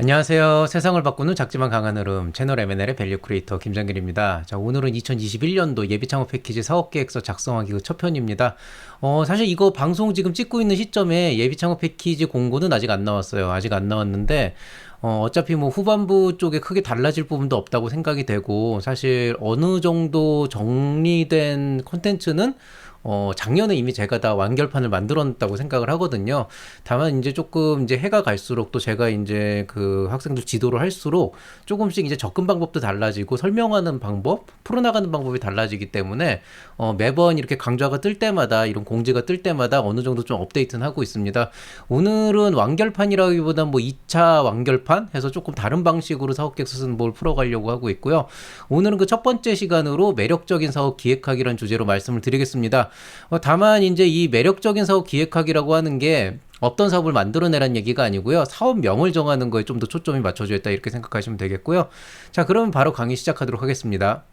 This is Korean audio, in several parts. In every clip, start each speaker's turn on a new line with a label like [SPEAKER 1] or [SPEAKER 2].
[SPEAKER 1] 안녕하세요. 세상을 바꾸는 작지만 강한 흐름 채널 M&L의 밸류 크리에이터 김장길입니다. 자, 오늘은 2021년도 예비 창업 패키지 사업 계획서 작성하기 그첫 편입니다. 어, 사실 이거 방송 지금 찍고 있는 시점에 예비 창업 패키지 공고는 아직 안 나왔어요. 아직 안 나왔는데 어, 어차피 뭐 후반부 쪽에 크게 달라질 부분도 없다고 생각이 되고 사실 어느 정도 정리된 콘텐츠는 어, 작년에 이미 제가 다 완결판을 만들었다고 생각을 하거든요. 다만 이제 조금 이제 해가 갈수록 또 제가 이제 그 학생들 지도를 할수록 조금씩 이제 접근 방법도 달라지고 설명하는 방법, 풀어나가는 방법이 달라지기 때문에 어, 매번 이렇게 강좌가 뜰 때마다 이런 공지가 뜰 때마다 어느 정도 좀 업데이트는 하고 있습니다. 오늘은 완결판이라기보단 뭐 2차 완결판 해서 조금 다른 방식으로 사업 쓰는 뭘 풀어가려고 하고 있고요. 오늘은 그 첫 번째 시간으로 매력적인 사업 기획하기란 주제로 말씀을 드리겠습니다. 어, 다만 이제 이 매력적인 사업 기획하기라고 하는 게 어떤 사업을 만들어내란 얘기가 아니고요. 사업명을 정하는 거에 좀 더 초점이 맞춰져 있다 이렇게 생각하시면 되겠고요. 자, 그러면 바로 강의 시작하도록 하겠습니다.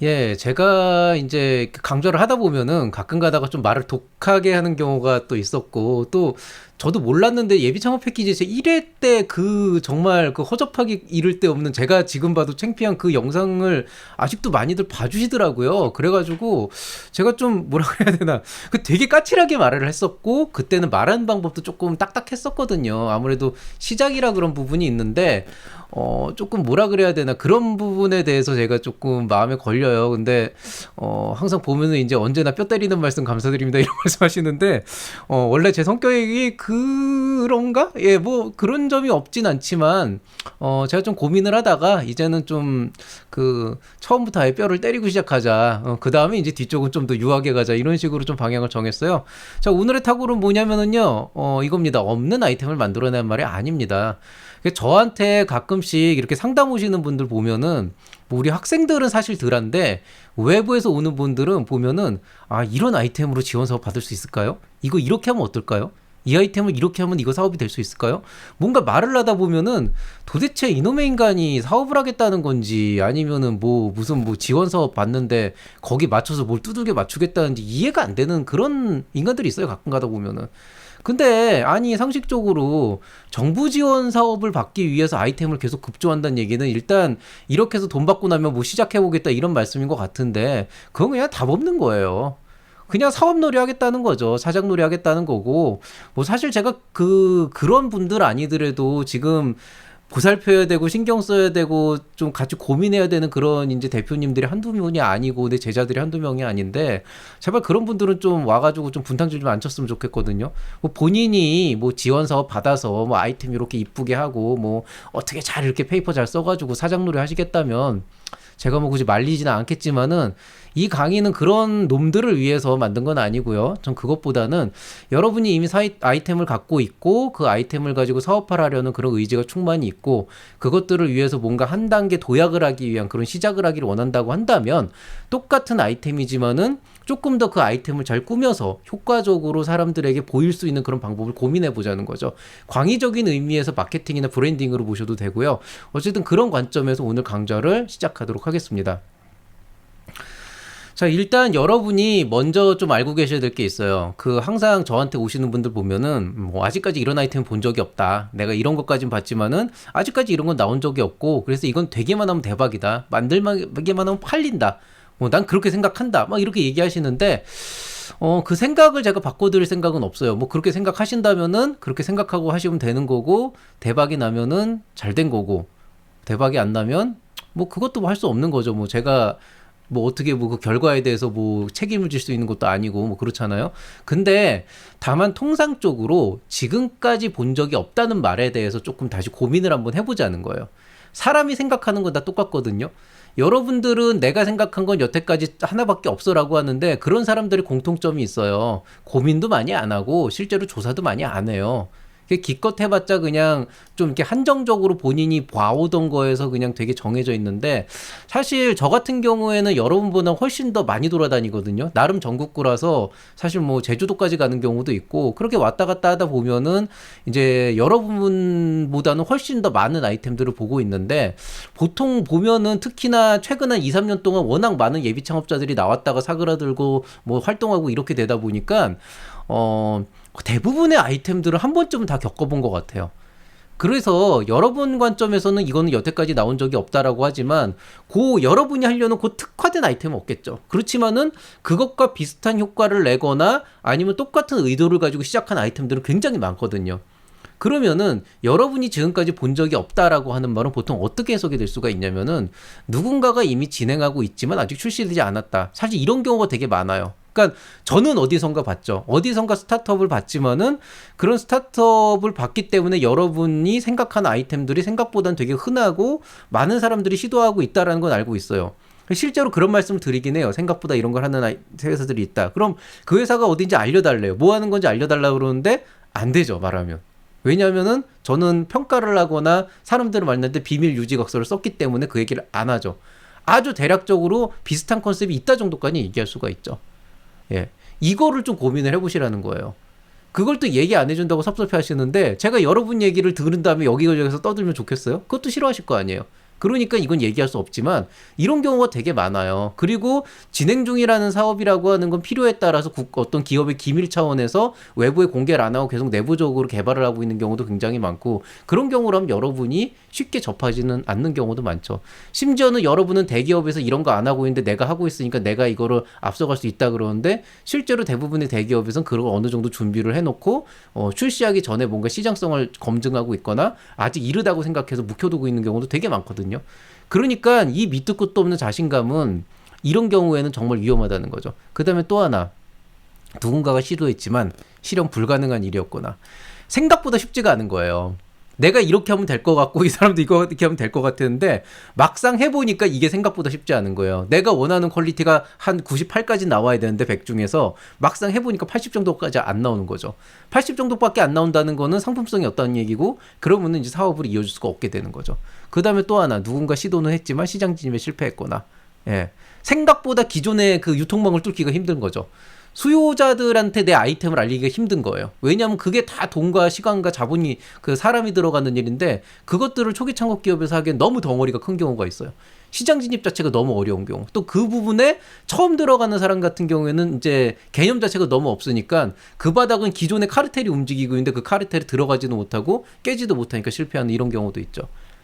[SPEAKER 1] 예, 제가 이제 강좌를 하다 보면은 가끔 가다가 좀 말을 독하게 하는 경우가 또 있었고, 또 저도 몰랐는데 예비 창업 패키지 제 1회 때 그 정말 그 허접하게 이를 데 없는 제가 지금 봐도 창피한 그 영상을 아직도 많이들 봐주시더라고요. 그래가지고 제가 좀 뭐라 그래야 되나. 그 되게 까칠하게 말을 했었고, 그때는 말하는 방법도 조금 딱딱했었거든요. 아무래도 시작이라 그런 부분이 있는데, 어, 조금 뭐라 그래야 되나. 그런 부분에 대해서 제가 조금 마음에 걸려요. 근데, 어, 항상 보면은 이제 언제나 뼈 때리는 말씀 감사드립니다. 이런 말씀 하시는데, 어, 원래 제 성격이 그런가? 예, 뭐 그런 점이 없진 않지만, 어, 제가 좀 고민을 하다가 이제는 좀 그 처음부터 아예 뼈를 때리고 시작하자. 어, 그 다음에 이제 뒤쪽은 좀 더 유하게 가자. 이런 식으로 좀 방향을 정했어요. 자, 오늘의 탁구는 뭐냐면은요, 어, 이겁니다. 없는 아이템을 만들어내는 말이 아닙니다. 저한테 가끔씩 이렇게 상담 오시는 분들 보면은 뭐 우리 학생들은 사실 덜한데 외부에서 오는 분들은 보면은 아 이런 아이템으로 지원 사업 받을 수 있을까요? 이거 이렇게 하면 어떨까요? 이 아이템을 이렇게 하면 이거 사업이 될 수 있을까요? 뭔가 말을 하다 보면은 도대체 이놈의 인간이 사업을 하겠다는 건지 아니면은 뭐 무슨 뭐 지원 사업 받는데 거기 맞춰서 뭘 두들겨 맞추겠다는지 이해가 안 되는 그런 인간들이 있어요. 가끔 가다 보면은. 근데 아니 상식적으로 정부 지원 사업을 받기 위해서 아이템을 계속 급조한다는 얘기는 일단 이렇게 해서 돈 받고 나면 뭐 시작해 보겠다 이런 말씀인 것 같은데 그건 그냥 답 없는 거예요. 그냥 사업놀이 하겠다는 거죠. 사장놀이 하겠다는 거고. 뭐 사실 제가 그, 그런 분들 아니더라도 지금 보살펴야 되고 신경 써야 되고 좀 같이 고민해야 되는 그런 이제 대표님들이 한두 명이 아니고 내 제자들이 한두 명이 아닌데 제발 그런 분들은 좀 와가지고 좀 분탕질 좀 안 쳤으면 좋겠거든요. 뭐 본인이 뭐 지원 사업 받아서 뭐 아이템 이렇게 이쁘게 하고 뭐 어떻게 잘 이렇게 페이퍼 잘 써가지고 사장 놀이 하시겠다면 제가 뭐 굳이 말리지는 않겠지만은 이 강의는 그런 놈들을 위해서 만든 건 아니고요. 전 그것보다는 여러분이 이미 사이, 아이템을 갖고 있고 그 아이템을 가지고 사업을 하려는 그런 의지가 충만히 있고 그것들을 위해서 뭔가 한 단계 도약을 하기 위한 그런 시작을 하기를 원한다고 한다면 똑같은 아이템이지만은 조금 더 그 아이템을 잘 꾸며서 효과적으로 사람들에게 보일 수 있는 그런 방법을 고민해 보자는 거죠. 광의적인 의미에서 마케팅이나 브랜딩으로 보셔도 되고요. 어쨌든 그런 관점에서 오늘 강좌를 시작하도록 하겠습니다. 자, 일단 여러분이 먼저 좀 알고 계셔야 될 게 있어요. 그 항상 저한테 오시는 분들 보면은 뭐 아직까지 이런 아이템 본 적이 없다. 내가 이런 것까진 봤지만은 아직까지 이런 건 나온 적이 없고 그래서 이건 되게만 하면 대박이다. 만들기만 하면 팔린다. 뭐 난 그렇게 생각한다. 막 이렇게 얘기하시는데 어, 그 생각을 제가 바꿔드릴 생각은 없어요. 뭐 그렇게 생각하신다면은 그렇게 생각하고 하시면 되는 거고 대박이 나면은 잘 된 거고 대박이 안 나면 뭐 그것도 뭐 할 수 없는 거죠. 뭐 제가 뭐 어떻게 뭐 그 결과에 대해서 뭐 책임을 질 수 있는 것도 아니고 뭐 그렇잖아요. 근데 다만 통상적으로 지금까지 본 적이 없다는 말에 대해서 조금 다시 고민을 한번 해보자는 거예요. 사람이 생각하는 건 다 똑같거든요. 여러분들은 내가 생각한 건 여태까지 하나밖에 없어라고 하는데 그런 사람들의 공통점이 있어요. 고민도 많이 안 하고 실제로 조사도 많이 안 해요. 기껏 해봤자 그냥 좀 이렇게 한정적으로 본인이 봐오던 거에서 그냥 되게 정해져 있는데 사실 저 같은 경우에는 여러분보다 훨씬 더 많이 돌아다니거든요. 나름 전국구라서 사실 뭐 제주도까지 가는 경우도 있고 그렇게 왔다 갔다 하다 보면은 이제 여러분보다는 훨씬 더 많은 아이템들을 보고 있는데 보통 보면은 특히나 최근 한 2, 3년 동안 워낙 많은 예비 창업자들이 나왔다가 사그라들고 뭐 활동하고 이렇게 되다 보니까 어 대부분의 아이템들을 한 번쯤은 다 겪어본 것 같아요. 그래서 여러분 관점에서는 이거는 여태까지 나온 적이 없다라고 하지만 고 여러분이 하려는 그 특화된 아이템은 없겠죠. 그렇지만은 그것과 비슷한 효과를 내거나 아니면 똑같은 의도를 가지고 시작한 아이템들은 굉장히 많거든요. 그러면은 여러분이 지금까지 본 적이 없다라고 하는 말은 보통 어떻게 해석이 될 수가 있냐면은 누군가가 이미 진행하고 있지만 아직 출시되지 않았다. 사실 이런 경우가 되게 많아요. 그러니까 저는 어디선가 봤죠. 어디선가 스타트업을 봤지만은 그런 스타트업을 봤기 때문에 여러분이 생각하는 아이템들이 생각보다는 되게 흔하고 많은 사람들이 시도하고 있다라는 건 알고 있어요. 실제로 그런 말씀을 드리긴 해요. 생각보다 이런 걸 하는 회사들이 있다. 그럼 그 회사가 어딘지 알려달래요. 뭐 하는 건지 알려달라 그러는데 안 되죠. 말하면. 왜냐하면은 저는 평가를 하거나 사람들을 때 비밀 유지 각서를 썼기 때문에 그 얘기를 안 하죠. 아주 대략적으로 비슷한 컨셉이 있다 정도까지 얘기할 수가 있죠. 예. 이거를 좀 고민을 해보시라는 거예요. 그걸 또 얘기 안 해준다고 섭섭해 하시는데 제가 여러분 얘기를 들은 다음에 여기저기서 떠들면 좋겠어요? 그것도 싫어하실 거 아니에요. 그러니까 이건 얘기할 수 없지만 이런 경우가 되게 많아요. 그리고 진행 중이라는 사업이라고 하는 건 필요에 따라서 국- 어떤 기업의 기밀 차원에서 외부에 공개를 안 하고 계속 내부적으로 개발을 하고 있는 경우도 굉장히 많고 그런 경우라면 여러분이 쉽게 접하지는 않는 경우도 많죠. 심지어는 여러분은 대기업에서 이런 거 안 하고 있는데 내가 하고 있으니까 내가 이거를 앞서갈 수 있다 그러는데 실제로 대부분의 대기업에서는 그걸 어느 정도 준비를 해놓고 어, 출시하기 전에 뭔가 시장성을 검증하고 있거나 아직 이르다고 생각해서 묵혀두고 있는 경우도 되게 많거든요. 그러니까 이 밑도 끝도 없는 자신감은 이런 경우에는 정말 위험하다는 거죠. 그 다음에 또 하나 누군가가 시도했지만 실현 불가능한 일이었거나 생각보다 쉽지가 않은 거예요. 내가 이렇게 하면 될 것 같고 이 사람도 이거 이렇게 하면 될 것 같았는데 막상 해보니까 이게 생각보다 쉽지 않은 거예요. 내가 원하는 퀄리티가 한 98까지 나와야 되는데 100 중에서 막상 해보니까 80 정도까지 안 나오는 거죠. 80 정도밖에 안 나온다는 거는 상품성이 없다는 얘기고 그러면은 이제 사업을 이어줄 수가 없게 되는 거죠. 그 다음에 또 하나 누군가 시도는 했지만 시장 진입에 실패했거나 예. 생각보다 기존의 그 유통망을 뚫기가 힘든 거죠. 수요자들한테 내 아이템을 알리기가 힘든 거예요. 왜냐하면 그게 다 돈과 시간과 자본이 그 사람이 들어가는 일인데 그것들을 초기 창업 기업에서 하기엔 너무 덩어리가 큰 경우가 있어요. 시장 진입 자체가 너무 어려운 경우. 또 그 부분에 처음 들어가는 사람 같은 경우에는 이제 개념 자체가 너무 없으니까 그 바닥은 기존의 카르텔이 움직이고 있는데 그 카르텔에 들어가지도 못하고 깨지도 못하니까 실패하는 이런 경우도 있죠.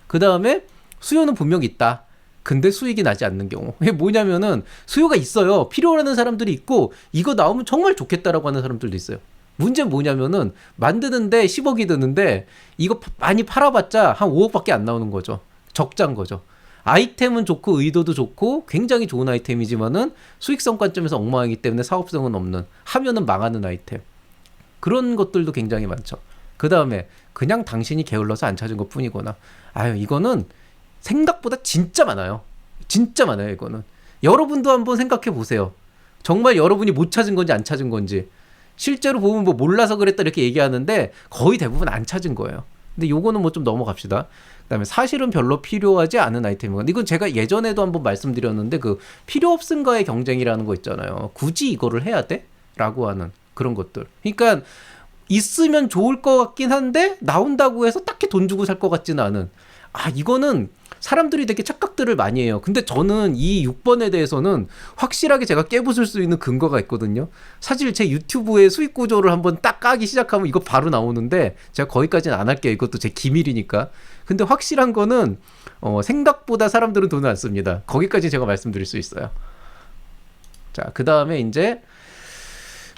[SPEAKER 1] 그 다음에 수요는 분명히 있다. 근데 수익이 나지 않는 경우. 이게 뭐냐면은 수요가 있어요. 필요하는 사람들이 있고 이거 나오면 정말 좋겠다라고 하는 사람들도 있어요. 문제는 뭐냐면은 만드는데 10억이 드는데 이거 파- 많이 팔아봤자 한 5억밖에 안 나오는 거죠. 적자인 거죠. 아이템은 좋고 의도도 좋고 굉장히 좋은 아이템이지만은 수익성 관점에서 엉망이기 때문에 사업성은 없는 하면은 망하는 아이템. 그런 것들도 굉장히 많죠. 그 다음에 그냥 당신이 게을러서 안 찾은 것 뿐이거나 아유 이거는 생각보다 진짜 많아요. 진짜 많아요, 이거는. 여러분도 한번 생각해 보세요. 정말 여러분이 못 찾은 건지 안 찾은 건지. 실제로 보면 뭐 몰라서 그랬다 이렇게 얘기하는데 거의 대부분 안 찾은 거예요. 근데 요거는 뭐 좀 넘어갑시다. 그다음에 사실은 별로 필요하지 않은 아이템이건 이건 제가 예전에도 한번 말씀드렸는데 그 필요 없음과의 경쟁이라는 거 있잖아요. 굳이 이거를 해야 돼? 라고 하는 그런 것들. 그러니까 있으면 좋을 것 같긴 한데 나온다고 해서 딱히 돈 주고 살 것 같지는 않은 아 이거는 사람들이 되게 착각들을 많이 해요. 근데 저는 이 6번에 대해서는 확실하게 제가 깨부술 수 있는 근거가 있거든요. 사실 제 유튜브의 수익 구조를 한번 딱 까기 시작하면 이거 바로 나오는데 제가 거기까지는 안 할게요. 이것도 제 기밀이니까. 근데 확실한 거는 어, 생각보다 사람들은 돈을 안 씁니다. 거기까지 제가 말씀드릴 수 있어요. 자, 그 다음에 이제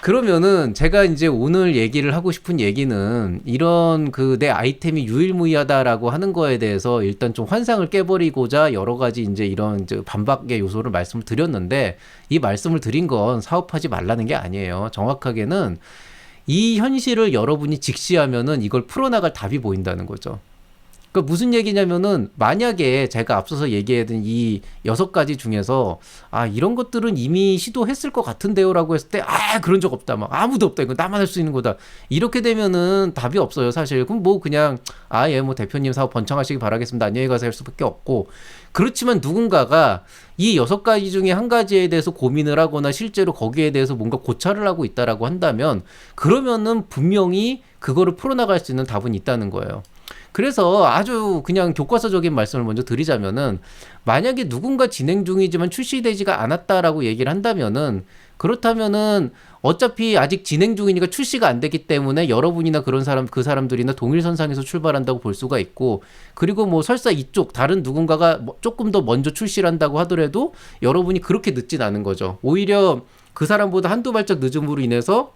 [SPEAKER 1] 그러면은 제가 이제 오늘 얘기를 하고 싶은 얘기는 이런 그 내 아이템이 유일무이하다라고 하는 거에 대해서 일단 좀 환상을 깨버리고자 여러 가지 이제 이런 이제 반박의 요소를 말씀을 드렸는데 이 말씀을 드린 건 사업하지 말라는 게 아니에요. 정확하게는 이 현실을 여러분이 직시하면은 이걸 풀어나갈 답이 보인다는 거죠. 그 무슨 얘기냐면은 만약에 제가 앞서서 얘기했던 이 여섯 가지 중에서 아 이런 것들은 이미 시도했을 것 같은데요라고 했을 때 아 그런 적 없다. 막 아무도 없다. 이거 나만 할 수 있는 거다. 이렇게 되면은 답이 없어요 사실. 그럼 뭐 그냥 아 예 뭐 대표님 사업 번창하시기 바라겠습니다. 안녕히 가세요 할 수밖에 없고. 그렇지만 누군가가 이 여섯 가지 중에 한 가지에 대해서 고민을 하거나 실제로 거기에 대해서 뭔가 고찰을 하고 있다라고 한다면 그러면은 분명히 그거를 풀어나갈 수 있는 답은 있다는 거예요. 그래서 아주 그냥 교과서적인 말씀을 먼저 드리자면은 만약에 누군가 진행 중이지만 출시되지가 않았다라고 얘기를 한다면은 그렇다면은 어차피 아직 진행 중이니까 출시가 안 됐기 때문에 여러분이나 그런 사람 그 사람들이나 동일 선상에서 출발한다고 볼 수가 있고 그리고 뭐 설사 이쪽 다른 누군가가 뭐 조금 더 먼저 출시를 한다고 하더라도 여러분이 그렇게 늦진 않은 거죠. 오히려 그 사람보다 한두 발짝 늦음으로 인해서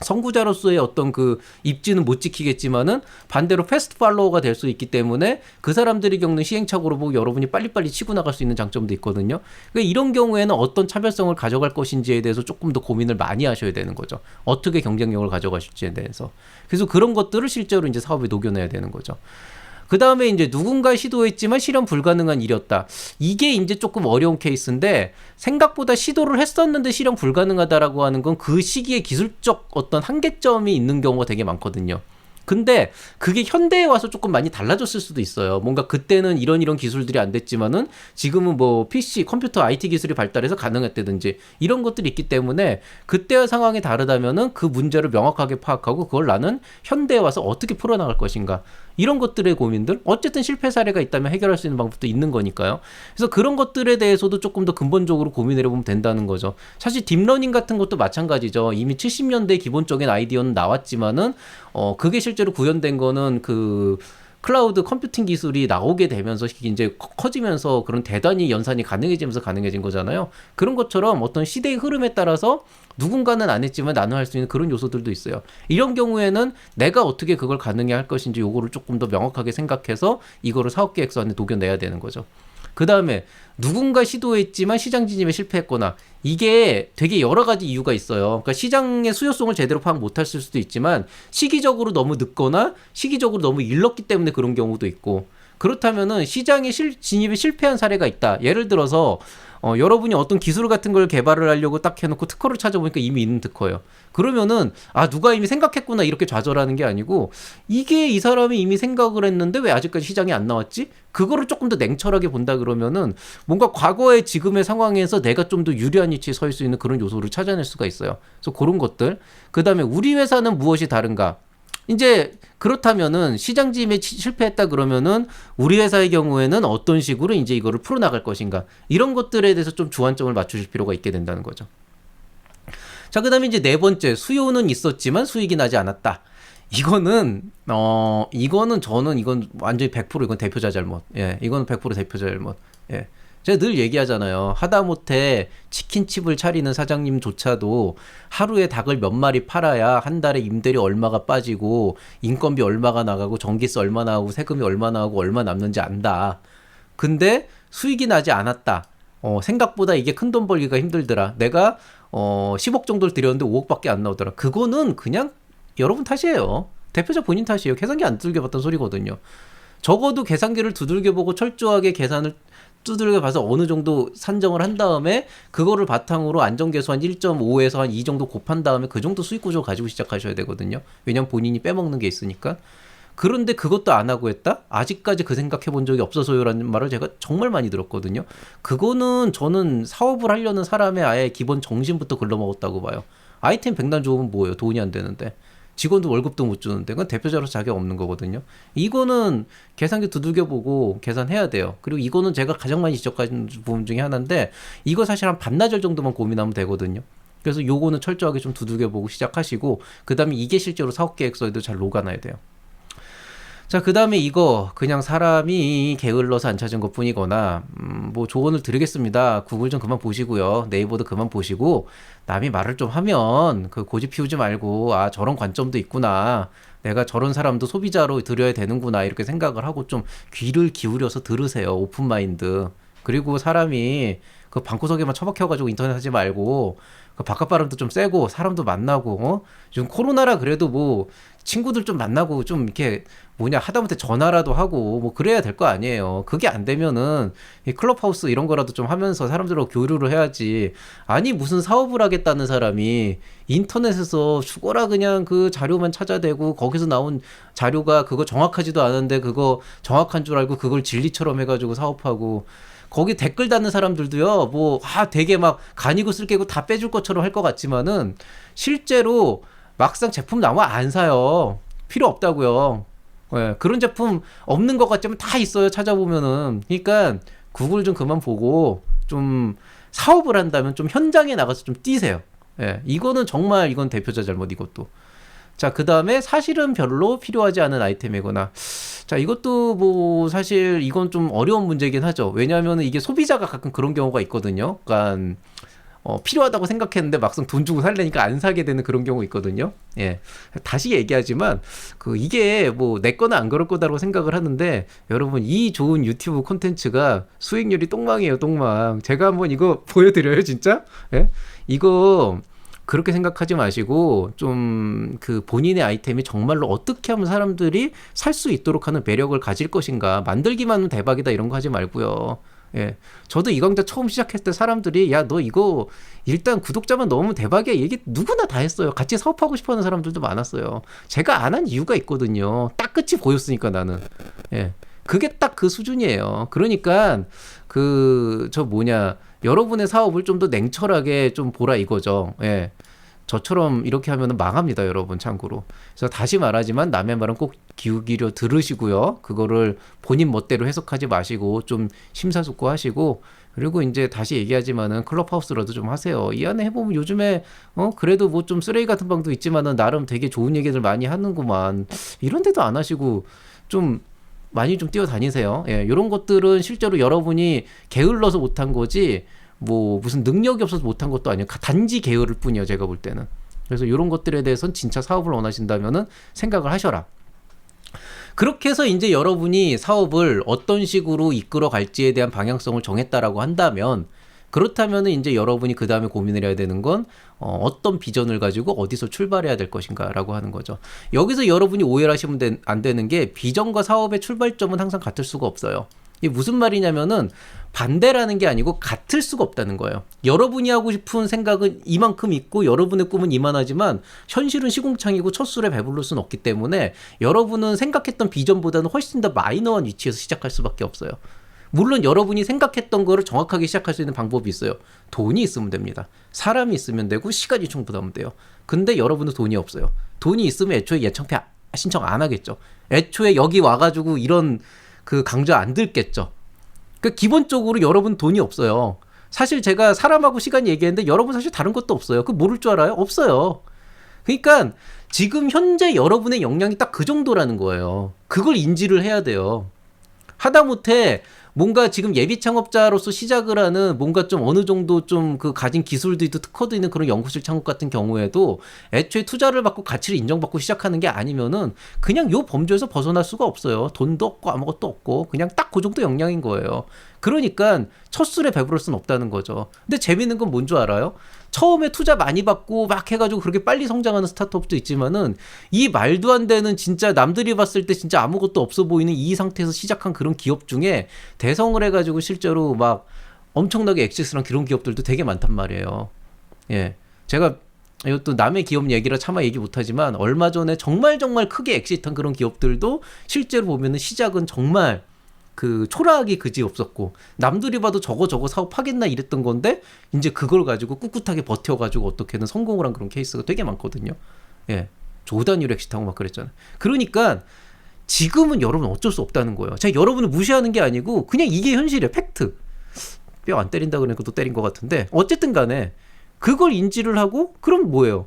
[SPEAKER 1] 선구자로서의 어떤 그 입지는 못 지키겠지만은 반대로 패스트 팔로워가 될 수 있기 때문에 그 사람들이 겪는 시행착오로 보고 여러분이 빨리빨리 치고 나갈 수 있는 장점도 있거든요. 그러니까 이런 경우에는 어떤 차별성을 가져갈 것인지에 대해서 조금 더 고민을 많이 하셔야 되는 거죠. 어떻게 경쟁력을 가져가실지에 대해서. 그래서 그런 것들을 실제로 이제 사업에 녹여내야 되는 거죠. 그 다음에 이제 누군가 시도했지만 실현 불가능한 일이었다. 이게 이제 조금 어려운 케이스인데 생각보다 시도를 했었는데 실현 불가능하다라고 하는 건 그 시기에 기술적 어떤 한계점이 있는 경우가 되게 많거든요. 근데 그게 현대에 와서 조금 많이 달라졌을 수도 있어요. 뭔가 그때는 이런 이런 기술들이 안 됐지만은 지금은 뭐 PC, 컴퓨터, IT 기술이 발달해서 가능했다든지 이런 것들이 있기 때문에 그때와 상황이 다르다면은 그 문제를 명확하게 파악하고 그걸 나는 현대에 와서 어떻게 풀어나갈 것인가. 이런 것들의 고민들 어쨌든 실패 사례가 있다면 해결할 수 있는 방법도 있는 거니까요. 그래서 그런 것들에 대해서도 조금 더 근본적으로 고민을 해보면 된다는 거죠. 사실 딥러닝 같은 것도 마찬가지죠. 이미 70년대 기본적인 아이디어는 나왔지만은 어 그게 실제로 구현된 거는 그 클라우드 컴퓨팅 기술이 나오게 되면서 이제 커지면서 그런 대단히 연산이 가능해지면서 가능해진 거잖아요. 그런 것처럼 어떤 시대의 흐름에 따라서 누군가는 안 했지만 나는 할수 있는 그런 요소들도 있어요. 이런 경우에는 내가 어떻게 그걸 가능해 할 것인지 요거를 조금 더 명확하게 생각해서 이거를 사업 계획서 안에 녹여내야 되는 거죠. 그 다음에 누군가 시도했지만 시장 진입에 실패했거나 이게 되게 여러 가지 이유가 있어요. 그러니까 시장의 수요성을 제대로 파악 못했을 수도 있지만 시기적으로 너무 늦거나 시기적으로 너무 일렀기 때문에 그런 경우도 있고 그렇다면은 시장에 실, 진입에 실패한 사례가 있다. 예를 들어서 어, 여러분이 어떤 기술 같은 걸 개발을 하려고 딱 해놓고 특허를 찾아보니까 이미 있는 특허예요. 그러면은 아 누가 이미 생각했구나 이렇게 좌절하는 게 아니고 이게 이 사람이 이미 생각을 했는데 왜 아직까지 시장이 안 나왔지? 그거를 조금 더 냉철하게 본다 그러면은 뭔가 과거의 지금의 상황에서 내가 좀 더 유리한 위치에 서 있을 수 있는 그런 요소를 찾아낼 수가 있어요. 그래서 그런 것들. 그 다음에 우리 회사는 무엇이 다른가? 이제 그렇다면은 시장 진입에 실패했다 그러면은 우리 회사의 경우에는 어떤 식으로 이제 이거를 풀어나갈 것인가 이런 것들에 대해서 좀 주안점을 맞추실 필요가 있게 된다는 거죠. 자, 그 다음에 이제 네 번째, 수요는 있었지만 수익이 나지 않았다. 이거는, 어, 이거는 저는 이건 완전히 100% 이건 대표자 잘못. 예, 이건 100% 대표자 잘못. 예. 제가 늘 얘기하잖아요. 하다못해 치킨집을 차리는 사장님조차도 하루에 닭을 몇 마리 팔아야 한 달에 임대료 얼마가 빠지고 인건비 얼마가 나가고 전기세 얼마 나가고 세금이 얼마 나가고 얼마 남는지 안다. 근데 수익이 나지 않았다. 어, 생각보다 이게 큰 돈 벌기가 힘들더라. 내가 어, 10억 정도를 들였는데 5억밖에 안 나오더라. 그거는 그냥 여러분 탓이에요. 대표자 본인 탓이에요. 계산기 안 두들겨 봤던 소리거든요. 적어도 계산기를 두들겨 보고 철저하게 계산을 두들겨 봐서 어느 정도 산정을 한 다음에 그거를 바탕으로 안정계수 한 1.5에서 한 2 정도 곱한 다음에 그 정도 수익 구조 가지고 시작하셔야 되거든요. 왜냐면 본인이 빼먹는 게 있으니까. 그런데 그것도 안 하고 했다? 아직까지 그 생각해 본 적이 없어서요라는 말을 제가 정말 많이 들었거든요. 그거는 저는 사업을 하려는 사람의 아예 기본 정신부터 글러먹었다고 봐요. 아이템 백날 좋으면 뭐예요? 돈이 안 되는데. 직원도 월급도 못 주는데 그건 대표자로서 자격 없는 거거든요. 이거는 계산기 두들겨 보고 계산해야 돼요. 그리고 이거는 제가 가장 많이 지적하는 부분 중에 하나인데 이거 사실 한 반나절 정도만 고민하면 되거든요. 그래서 요거는 철저하게 좀 두들겨 보고 시작하시고 그다음에 이게 실제로 사업 계획서에도 잘 녹아놔야 돼요. 자, 그 다음에 이거 그냥 사람이 게을러서 안 찾은 것 뿐이거나, 음, 뭐 조언을 드리겠습니다. 구글 좀 그만 보시고요. 네이버도 그만 보시고, 남이 말을 좀 하면 그 고집 피우지 말고, 아, 저런 관점도 있구나. 내가 저런 사람도 소비자로 들여야 되는구나. 이렇게 생각을 하고 좀 귀를 기울여서 들으세요. 오픈 마인드. 그리고 사람이 그 방구석에만 처박혀가지고 인터넷 하지 말고, 그 바깥 바람도 좀 쐬고, 사람도 만나고, 어? 지금 코로나라 그래도 뭐, 친구들 좀 만나고 좀 이렇게 뭐냐 하다못해 전화라도 하고 뭐 그래야 될 거 아니에요. 그게 안 되면은 이 클럽하우스 이런 거라도 좀 하면서 사람들하고 교류를 해야지. 아니 무슨 사업을 하겠다는 사람이 인터넷에서 죽어라 그냥 그 자료만 찾아대고 거기서 나온 자료가 그거 정확하지도 않은데 그거 정확한 줄 알고 그걸 진리처럼 해가지고 사업하고 거기 댓글 다는 사람들도요, 뭐, 아, 되게 막 간이고 쓸개고 다 빼줄 것처럼 할 것 같지만은, 실제로 막상 제품 나와 안 사요. 필요 없다고요. 예, 그런 제품 없는 것 같지만 다 있어요. 찾아보면은. 그러니까 구글 좀 그만 보고 좀 사업을 한다면 좀 현장에 나가서 좀 뛰세요. 예, 이거는 정말 이건 대표자 잘못 이것도. 자, 그 다음에 사실은 별로 필요하지 않은 아이템이거나. 자, 이것도 뭐 사실 이건 좀 어려운 문제긴 하죠. 왜냐하면 이게 소비자가 가끔 그런 경우가 있거든요. 그러니까 어, 필요하다고 생각했는데 막상 돈 주고 살려니까 안 사게 되는 그런 경우 있거든요. 예. 다시 얘기하지만 그 이게 뭐 내 거는 안 그럴 거다라고 생각을 하는데 여러분 이 좋은 유튜브 콘텐츠가 수익률이 똥망이에요, 똥망. 제가 한번 이거 보여드려요, 진짜? 예? 이거 그렇게 생각하지 마시고 좀 그 본인의 아이템이 정말로 어떻게 하면 사람들이 살 수 있도록 하는 매력을 가질 것인가 만들기만 하면 대박이다 이런 거 하지 말고요. 예. 저도 이 강좌 처음 시작했을 때 사람들이 야 너 이거 일단 구독자만 넣으면 대박이야 얘기 누구나 다 했어요. 같이 사업하고 싶어하는 사람들도 많았어요. 제가 안 한 이유가 있거든요. 딱 끝이 보였으니까 나는. 예. 그게 딱 그 수준이에요. 그러니까 그 저 뭐냐 여러분의 사업을 좀 더 냉철하게 좀 보라 이거죠. 예. 저처럼 이렇게 하면 망합니다, 여러분, 참고로. 그래서 다시 말하지만 남의 말은 꼭 기울이려 들으시고요. 그거를 본인 멋대로 해석하지 마시고 좀 심사숙고하시고 그리고 이제 다시 얘기하지만은 클럽하우스라도 좀 하세요. 이 안에 해보면 요즘에 어 그래도 뭐 좀 쓰레기 같은 방도 있지만은 나름 되게 좋은 얘기들 많이 하는구만. 이런 데도 안 하시고 좀 많이 좀 뛰어다니세요. 예, 이런 것들은 실제로 여러분이 게을러서 못한 거지 뭐 무슨 능력이 없어서 못한 것도 아니에요. 단지 게으를 뿐이에요. 제가 볼 때는. 그래서 이런 것들에 대해서는 진짜 사업을 원하신다면은 생각을 하셔라. 그렇게 해서 이제 여러분이 사업을 어떤 식으로 이끌어 갈지에 대한 방향성을 정했다라고 한다면 그렇다면 이제 여러분이 그 다음에 고민을 해야 되는 건 어, 어떤 비전을 가지고 어디서 출발해야 될 것인가라고 하는 거죠. 여기서 여러분이 오해를 하시면 되, 안 되는 게 비전과 사업의 출발점은 항상 같을 수가 없어요. 이게 무슨 말이냐면은 반대라는 게 아니고 같을 수가 없다는 거예요. 여러분이 하고 싶은 생각은 이만큼 있고 여러분의 꿈은 이만하지만 현실은 시공창이고 첫 술에 배부를 수는 없기 때문에 여러분은 생각했던 비전보다는 훨씬 더 마이너한 위치에서 시작할 수밖에 없어요. 물론 여러분이 생각했던 거를 정확하게 시작할 수 있는 방법이 있어요. 돈이 있으면 됩니다. 사람이 있으면 되고 시간이 충분하면 돼요. 근데 여러분은 돈이 없어요. 돈이 있으면 애초에 예청패 신청 안 하겠죠. 애초에 여기 와가지고 이런 그 강좌 안 듣겠죠. 그 기본적으로 여러분 돈이 없어요. 사실 제가 사람하고 시간 얘기했는데 여러분 사실 다른 것도 없어요. 그 모를 줄 알아요? 없어요. 그러니까 지금 현재 여러분의 역량이 딱 그 정도라는 거예요. 그걸 인지를 해야 돼요. 하다못해 뭔가 지금 예비 창업자로서 시작을 하는 뭔가 좀 어느 정도 좀 그 가진 기술도 있고 특허도 있는 그런 연구실 창업 같은 경우에도 애초에 투자를 받고 가치를 인정받고 시작하는 게 아니면은 그냥 요 범주에서 벗어날 수가 없어요. 돈도 없고 아무것도 없고 그냥 딱 그 정도 역량인 거예요. 그러니까 첫 술에 배부를 수는 없다는 거죠. 근데 재밌는 건 뭔 줄 알아요? 처음에 투자 많이 받고 막 해가지고 그렇게 빨리 성장하는 스타트업도 있지만은 이 말도 안 되는 진짜 남들이 봤을 때 진짜 아무것도 없어 보이는 이 상태에서 시작한 그런 기업 중에 대성을 해가지고 실제로 막 엄청나게 엑시스랑 그런 기업들도 되게 많단 말이에요. 예. 제가 이것도 남의 기업 얘기라 차마 얘기 못하지만 얼마 전에 정말 정말 크게 엑시트한 그런 기업들도 실제로 보면은 시작은 정말 그 초라하기 그지 없었고 남들이 봐도 저거 저거 사업하겠나 이랬던 건데 이제 그걸 가지고 꿋꿋하게 버텨가지고 어떻게든 성공을 한 그런 케이스가 되게 많거든요. 예, 조단율 엑시트하고 막 그랬잖아요. 그러니까 지금은 여러분 어쩔 수 없다는 거예요. 제가 여러분을 무시하는 게 아니고 그냥 이게 현실이에요. 팩트. 뼈 안 때린다 그러니까 또 때린 것 같은데 어쨌든 간에 그걸 인지를 하고 그럼 뭐예요?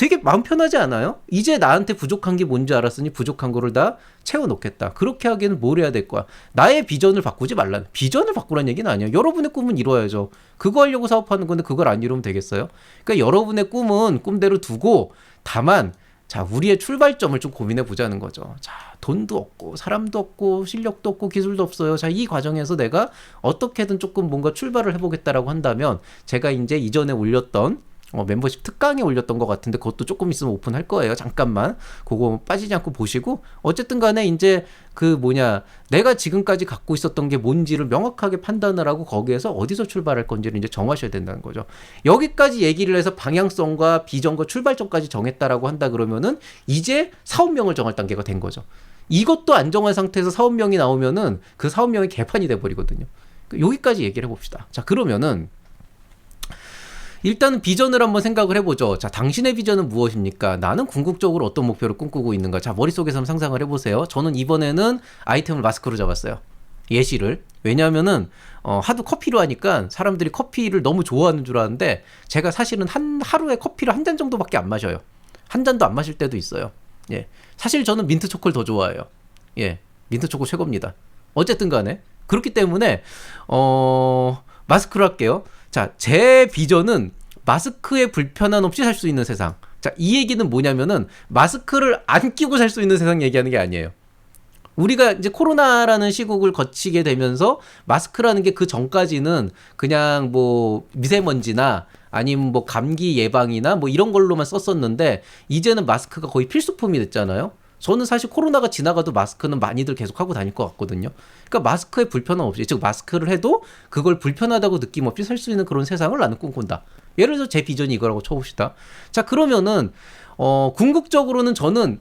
[SPEAKER 1] 되게 마음 편하지 않아요? 이제 나한테 부족한 게 뭔지 알았으니 부족한 거를 다 채워놓겠다. 그렇게 하기에는 뭘 해야 될 거야? 나의 비전을 바꾸지 말라. 비전을 바꾸란 얘기는 아니에요. 여러분의 꿈은 이루어야죠. 그거 하려고 사업하는 건데 그걸 안 이루면 되겠어요? 그러니까 여러분의 꿈은 꿈대로 두고 다만 자, 우리의 출발점을 좀 고민해 보자는 거죠. 자, 돈도 없고, 사람도 없고, 실력도 없고, 기술도 없어요. 자, 이 과정에서 내가 어떻게든 조금 뭔가 출발을 해보겠다라고 한다면, 제가 이제 이전에 올렸던 어, 멤버십 특강에 올렸던 것 같은데 그것도 조금 있으면 오픈할 거예요. 잠깐만 그거 빠지지 않고 보시고 어쨌든 간에 이제 그 뭐냐 내가 지금까지 갖고 있었던 게 뭔지를 명확하게 판단을 하고 거기에서 어디서 출발할 건지를 이제 정하셔야 된다는 거죠. 여기까지 얘기를 해서 방향성과 비전과 출발점까지 정했다라고 한다 그러면은 이제 사업명을 정할 단계가 된 거죠. 이것도 안 정한 상태에서 사업명이 나오면은 그 사업명이 개판이 돼 버리거든요. 여기까지 얘기를 해봅시다. 자 그러면은 일단은 비전을 한번 생각을 해보죠. 자, 당신의 비전은 무엇입니까? 나는 궁극적으로 어떤 목표를 꿈꾸고 있는가? 자, 머릿속에서 한번 상상을 해보세요. 저는 이번에는 아이템을 마스크로 잡았어요. 예시를. 왜냐하면은, 어, 하도 커피로 하니까 사람들이 커피를 너무 좋아하는 줄 아는데, 제가 사실은 한, 하루에 커피를 한 잔 정도밖에 안 마셔요. 한 잔도 안 마실 때도 있어요. 예. 사실 저는 민트 초코를 더 좋아해요. 예. 민트 초코 최고입니다. 어쨌든 간에. 그렇기 때문에, 어, 마스크로 할게요. 자, 제 비전은 마스크의 불편함 없이 살 수 있는 세상. 자, 이 얘기는 뭐냐면은 마스크를 안 끼고 살 수 있는 세상 얘기하는 게 아니에요. 우리가 이제 코로나라는 시국을 거치게 되면서 마스크라는 게 그 전까지는 그냥 뭐 미세먼지나 아니면 뭐 감기 예방이나 뭐 이런 걸로만 썼었는데 이제는 마스크가 거의 필수품이 됐잖아요. 저는 사실 코로나가 지나가도 마스크는 많이들 계속 하고 다닐 것 같거든요. 그러니까 마스크에 불편함 없이, 즉 마스크를 해도 그걸 불편하다고 느낌 없이 살 수 있는 그런 세상을 나는 꿈꾼다. 예를 들어 제 비전이 이거라고 쳐봅시다. 자 그러면은 어 궁극적으로는 저는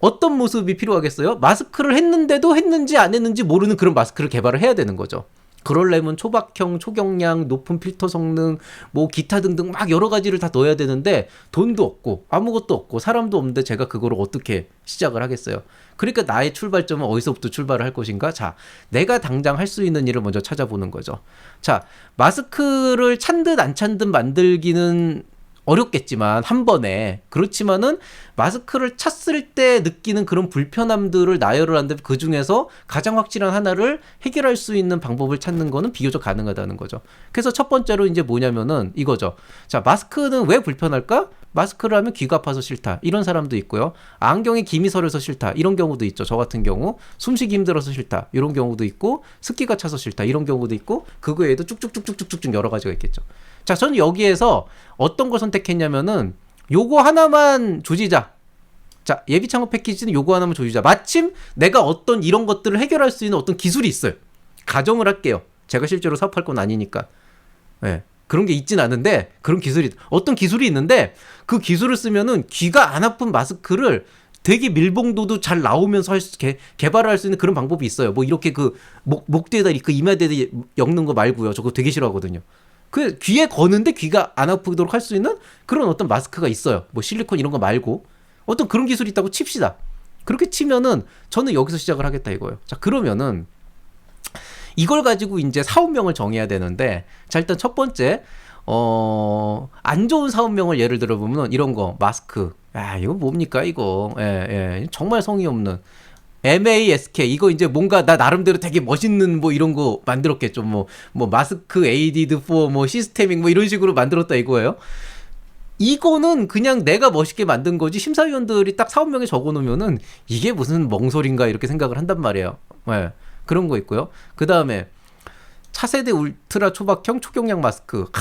[SPEAKER 1] 어떤 모습이 필요하겠어요? 마스크를 했는데도 했는지 안 했는지 모르는 그런 마스크를 개발을 해야 되는 거죠. 그럴려면 초박형, 초경량, 높은 필터 성능, 뭐 기타 등등 막 여러 가지를 다 넣어야 되는데 돈도 없고 아무것도 없고 사람도 없는데 제가 그거를 어떻게 시작을 하겠어요. 그러니까 나의 출발점은 어디서부터 출발을 할 것인가? 자, 내가 당장 할 수 있는 일을 먼저 찾아보는 거죠. 자, 마스크를 찬 듯 안 찬 듯 만들기는 어렵겠지만 한 번에 그렇지만은 마스크를 찼을 때 느끼는 그런 불편함들을 나열을 한다면 그 중에서 가장 확실한 하나를 해결할 수 있는 방법을 찾는 거는 비교적 가능하다는 거죠. 그래서 첫 번째로 이제 뭐냐면은 이거죠. 자 마스크는 왜 불편할까? 마스크를 하면 귀가 아파서 싫다. 이런 사람도 있고요. 안경에 김이 서려서 싫다. 이런 경우도 있죠. 저 같은 경우 숨쉬기 힘들어서 싫다. 이런 경우도 있고 습기가 차서 싫다. 이런 경우도 있고 그거 외에도 쭉쭉쭉쭉쭉쭉 여러 가지가 있겠죠. 자, 저는 여기에서 어떤 걸 선택했냐면은 요거 하나만 조지자. 자, 예비 창업 패키지는 요거 하나만 조지자. 마침 내가 어떤 이런 것들을 해결할 수 있는 어떤 기술이 있어요. 가정을 할게요. 제가 실제로 사업할 건 아니니까. 예. 네. 그런 게 있진 않은데 그런 기술이 어떤 기술이 있는데 그 기술을 쓰면은 귀가 안 아픈 마스크를 되게 밀봉도도 잘 나오면서 할 수, 개, 개발을 할수 있는 그런 방법이 있어요. 뭐 이렇게 그 목, 목대에다 그 이마대에다 엮는 거 말고요. 저거 되게 싫어하거든요. 그 귀에 거는데 귀가 안 아프도록 할 수 있는 그런 어떤 마스크가 있어요. 뭐 실리콘 이런 거 말고 어떤 그런 기술이 있다고 칩시다. 그렇게 치면은 저는 여기서 시작을 하겠다 이거예요. 자 그러면은 이걸 가지고 이제 사업명을 정해야 되는데 자 일단 첫 번째 어, 안 좋은 사업명을 예를 들어 보면 이런 거 마스크. 아, 이거 뭡니까 이거. 예, 예. 정말 성의 없는 MASK 이거 이제 뭔가 나 나름대로 되게 멋있는 뭐 이런 거 만들었겠죠. 뭐뭐 뭐 마스크 에이디드 포뭐 시스템ing 뭐 이런 식으로 만들었다 이거예요. 이거는 그냥 내가 멋있게 만든 거지 심사위원들이 딱 사업 명에 적어 놓으면은 이게 무슨 멍소리인가 이렇게 생각을 한단 말이에요. 네, 그런 거 있고요. 그다음에 차세대 울트라 초박형 초경량 마스크. 하,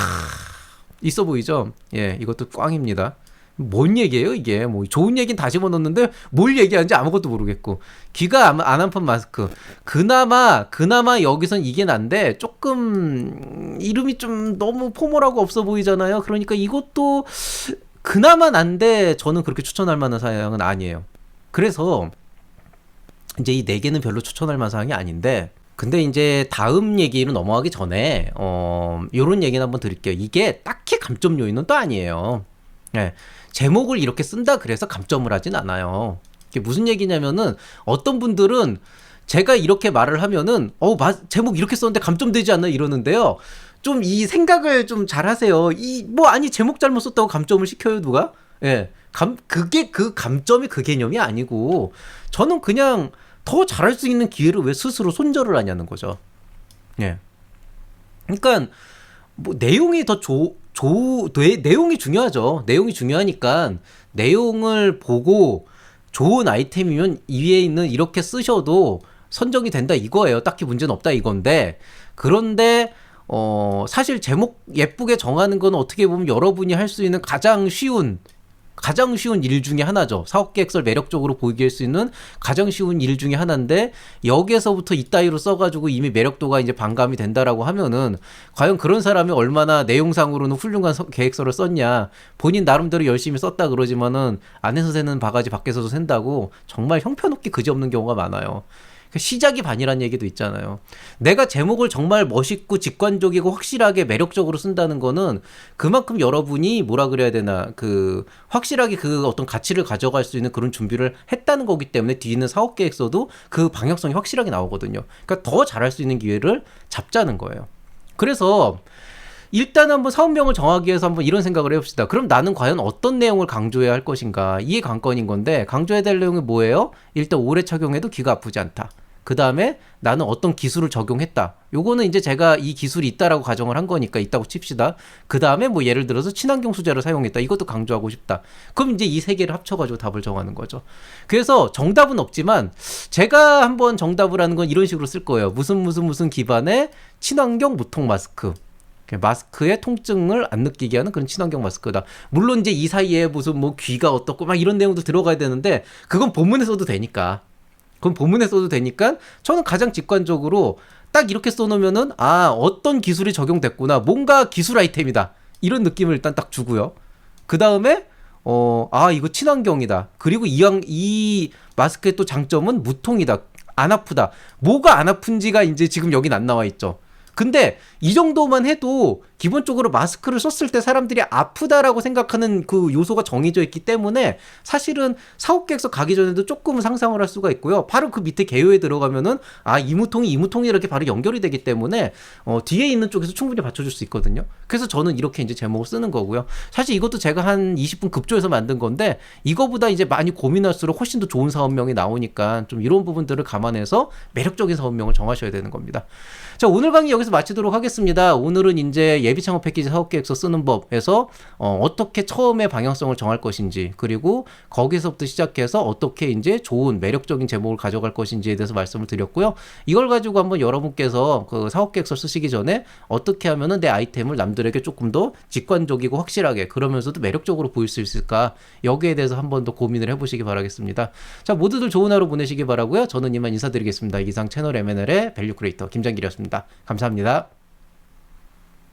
[SPEAKER 1] 있어 보이죠? 예, 이것도 꽝입니다. 뭔 얘기예요 이게? 뭐 좋은 얘기는 다 집어넣는데 뭘 얘기하는지 아무것도 모르겠고. 귀가 안 아픈 마스크. 그나마 그나마 여기선 이게 난데 조금 이름이 좀 너무 포멀하고 없어 보이잖아요. 그러니까 이것도 그나마 난데 저는 그렇게 추천할 만한 사양은 아니에요. 그래서 이제 이 네 개는 별로 추천할 만한 사양이 아닌데 근데 이제 다음 얘기로 넘어가기 전에 어 요런 얘기는 한번 드릴게요. 이게 딱히 감점 요인은 또 아니에요. 예. 제목을 이렇게 쓴다 그래서 감점을 하진 않아요. 이게 무슨 얘기냐면은 어떤 분들은 제가 이렇게 말을 하면은 어 제목 이렇게 썼는데 감점되지 않나 이러는데요. 좀 이 생각을 좀 잘 하세요. 이 뭐 아니 제목 잘못 썼다고 감점을 시켜요 누가? 예. 감 그게 그 감점이 그 개념이 아니고 저는 그냥 더 잘할 수 있는 기회를 왜 스스로 손절을 하냐는 거죠. 예. 그러니까 뭐 내용이 더 조, 조, 내, 내용이 중요하죠. 내용이 중요하니까 내용을 보고 좋은 아이템이면 위에 있는 이렇게 쓰셔도 선정이 된다 이거예요. 딱히 문제는 없다 이건데 그런데 어 사실 제목 예쁘게 정하는 건 어떻게 보면 여러분이 할 수 있는 가장 쉬운 가장 쉬운 일 중에 하나죠. 사업 계획서를 매력적으로 보이게 할수 있는 가장 쉬운 일 중에 하나인데 여기에서부터 이따위로 써가지고 이미 매력도가 이제 반감이 된다라고 하면은 과연 그런 사람이 얼마나 내용상으로는 훌륭한 서, 계획서를 썼냐 본인 나름대로 열심히 썼다 그러지만은 안에서 새는 바가지 밖에서도 샌다고 정말 형편없게 그지없는 경우가 많아요. 그 시작이 반이라는 얘기도 있잖아요. 내가 제목을 정말 멋있고 직관적이고 확실하게 매력적으로 쓴다는 거는 그만큼 여러분이 뭐라 그래야 되나 그 확실하게 그 어떤 가치를 가져갈 수 있는 그런 준비를 했다는 거기 때문에 뒤에 있는 사업 계획서도 그 방향성이 확실하게 나오거든요. 그러니까 더 잘할 수 있는 기회를 잡자는 거예요. 그래서 일단 한번 사업명을 정하기 위해서 한번 이런 생각을 해봅시다. 그럼 나는 과연 어떤 내용을 강조해야 할 것인가? 이게 관건인 건데 강조해야 될 내용이 뭐예요? 일단 오래 착용해도 귀가 아프지 않다. 그 다음에 나는 어떤 기술을 적용했다. 요거는 이제 제가 이 기술이 있다라고 가정을 한 거니까 있다고 칩시다. 그 다음에 뭐 예를 들어서 친환경 소재를 사용했다. 이것도 강조하고 싶다. 그럼 이제 이 세 개를 합쳐가지고 답을 정하는 거죠. 그래서 정답은 없지만 제가 한번 정답을 하는 건 이런 식으로 쓸 거예요. 무슨 무슨 무슨 기반의 친환경 무통 마스크. 마스크의 통증을 안 느끼게 하는 그런 친환경 마스크다. 물론 이제 이 사이에 무슨 뭐 귀가 어떻고 막 이런 내용도 들어가야 되는데 그건 본문에 써도 되니까. 그건 본문에 써도 되니까 저는 가장 직관적으로 딱 이렇게 써놓으면은 아 어떤 기술이 적용됐구나 뭔가 기술 아이템이다 이런 느낌을 일단 딱 주고요. 그 다음에 어 아 이거 친환경이다. 그리고 이왕 이 마스크의 또 장점은 무통이다. 안 아프다. 뭐가 안 아픈지가 이제 지금 여긴 안 나와 있죠. 근데 이 정도만 해도 기본적으로 마스크를 썼을 때 사람들이 아프다라고 생각하는 그 요소가 정해져 있기 때문에 사실은 사업 계획서 가기 전에도 조금 상상을 할 수가 있고요. 바로 그 밑에 개요에 들어가면은 아 이무통이 이무통이 이렇게 바로 연결이 되기 때문에 어, 뒤에 있는 쪽에서 충분히 받쳐줄 수 있거든요. 그래서 저는 이렇게 이제 제목을 쓰는 거고요. 사실 이것도 제가 한 20분 급조해서 만든 건데 이거보다 이제 많이 고민할수록 훨씬 더 좋은 사업명이 나오니까 좀 이런 부분들을 감안해서 매력적인 사업명을 정하셔야 되는 겁니다. 자 오늘 강의 여기서 마치도록 하겠습니다. 오늘은 이제 예비 창업 패키지 사업 계획서 쓰는 법에서 어, 어떻게 처음에 방향성을 정할 것인지 그리고 거기서부터 시작해서 어떻게 이제 좋은 매력적인 제목을 가져갈 것인지에 대해서 말씀을 드렸고요. 이걸 가지고 한번 여러분께서 그 사업 계획서 쓰시기 전에 어떻게 하면은 내 아이템을 남들에게 조금 더 직관적이고 확실하게 그러면서도 매력적으로 보일 수 있을까 여기에 대해서 한번 더 고민을 해보시기 바라겠습니다. 자 모두들 좋은 하루 보내시기 바라고요. 저는 이만 인사드리겠습니다. 이상 채널 M&L의 밸류 크리에이터 김장길이었 감사합니다.